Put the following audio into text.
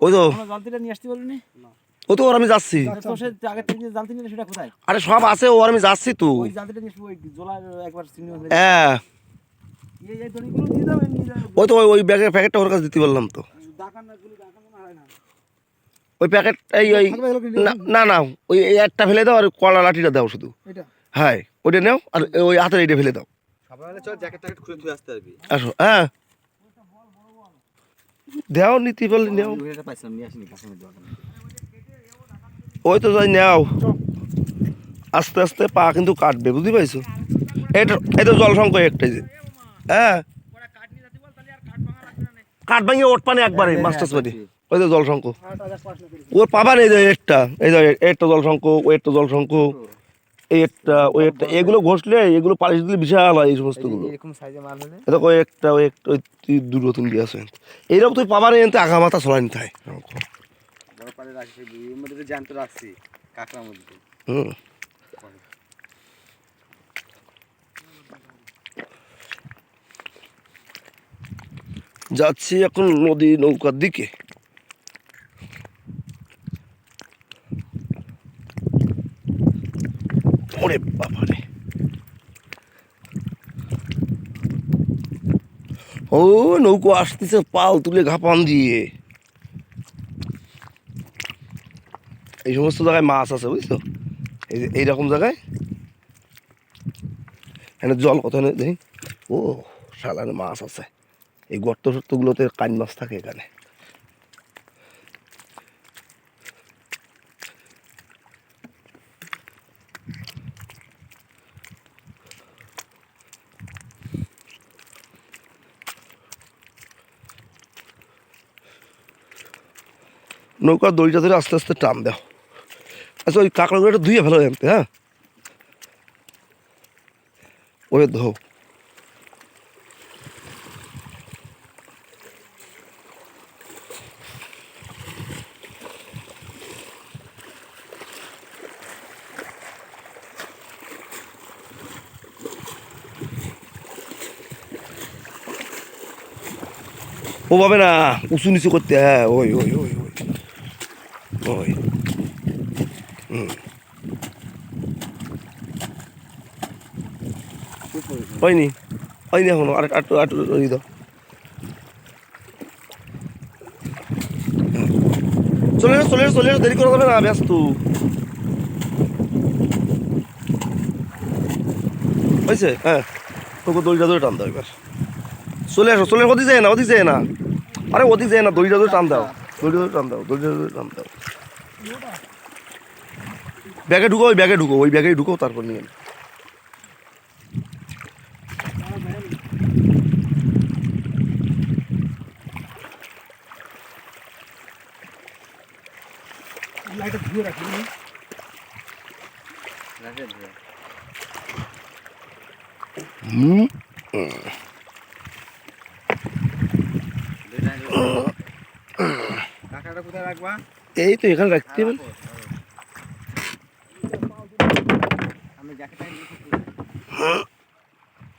ওই তো। জালতিটা নিয়ে আসতে বলিনি ও তো ওর আমি যাচ্ছি। কোথায়? আরে সব আছে ও আর আমি যাচ্ছি তো। হ্যাঁ এই এই দড়িগুলো দিয়ে দাও নিয়ে যাও। ওই তো ওই- ব্যাগের প্যাকেটটা ওর কাছে দিতে বললাম তো। ডাকান না গুলি ডাকান না। না ওই প্যাকেট এই ওই না না না ওই একটা ফেলে দাও আর কলা লাঠিটা দাও শুধু। হ্যাঁ ওইটা নাও আর ওই হাতের এইটা ফেলে দাও। আসো হ্যাঁ। দেও নিতে পারলে নেও। এটা ওই তো যাই নেও। আস্তে আস্তে পা কিন্তু কাটবে বুঝতে পাইছো? এটা তো জল সংকয় একটাই যে। হ্যাঁ? কাঠ ভাঙিয়ে ওট পানি একবারে মাস্টার্স পানি ওই তো জল সংক ওর পাবা নেই একটা এই একটা জল সংক ওই একটা জল সংক এই একটা ওই একটা এগুলো ঘষলে এগুলো পালিশ দিলে বিশাল হয় এই সমস্তগুলো এরকম সাইজে মাল হলে? এটা ওই একটা ওই একটা ওই দুটো আছে। এইরকম তুই পাবা নেই আগা মাথা ছড়াই নিতে হয়। বড় রাখছি এর মধ্যে তো জ্যান্ত রাখছি কাঁকড়ার মধ্যে। হুম। যাচ্ছি এখন নদী নৌকার দিকে। ওরে বাবারে। ও, নৌকো আসতেছে পাল তুলে ঘাপান দিয়ে। এই সমস্ত জায়গায় মাছ আছে, বুঝছ? এই যে, এইরকম জায়গায়। এখানে জল নেই দেখি? ও সালানে মাছ আছে। এই গর্ত সর্তগুলোতে কান মাছ থাকে এখানে। নৌকার দড়িটা ধরে আস্তে আস্তে টান দাও। আচ্ছা ওই কাঁকড়াগুলো একটু ধুয়ে ফেলো জানতে হ্যাঁ? ওই ধো ও পাবে না, উঁচু নিচু করতে হ্যাঁ ওই ওই ওই ওই। ওই হয়নি হয়নি এখনও আর আটটু আটটু ই দাও। চলে এসো চলে এসো চলে এসো দেরি করা যাবে না ব্যস্ত হয়েছে হ্যাঁ তোকে দড়িটা ধরে টান দাও এবার চলে আসো চলে ওদিক যায় না ওদিক যায় না আরে ওদিক যায় না দড়িটা ধরে টান দাও দড়িটা ধরে টান দাও দড়িটা ধরে টান দাও। ব্যাগে ঢুকো ওই ব্যাগে ঢুকো ওই ব্যাগেই ঢুকো তারপর নিয়ে। লাইটটা ধুয়ে রাখি রাখে। ধরে হুম। কাঁকড়াটা কোথায় রাখবা? এই তো এখানে রাখতে হবে আমি জ্যাকেট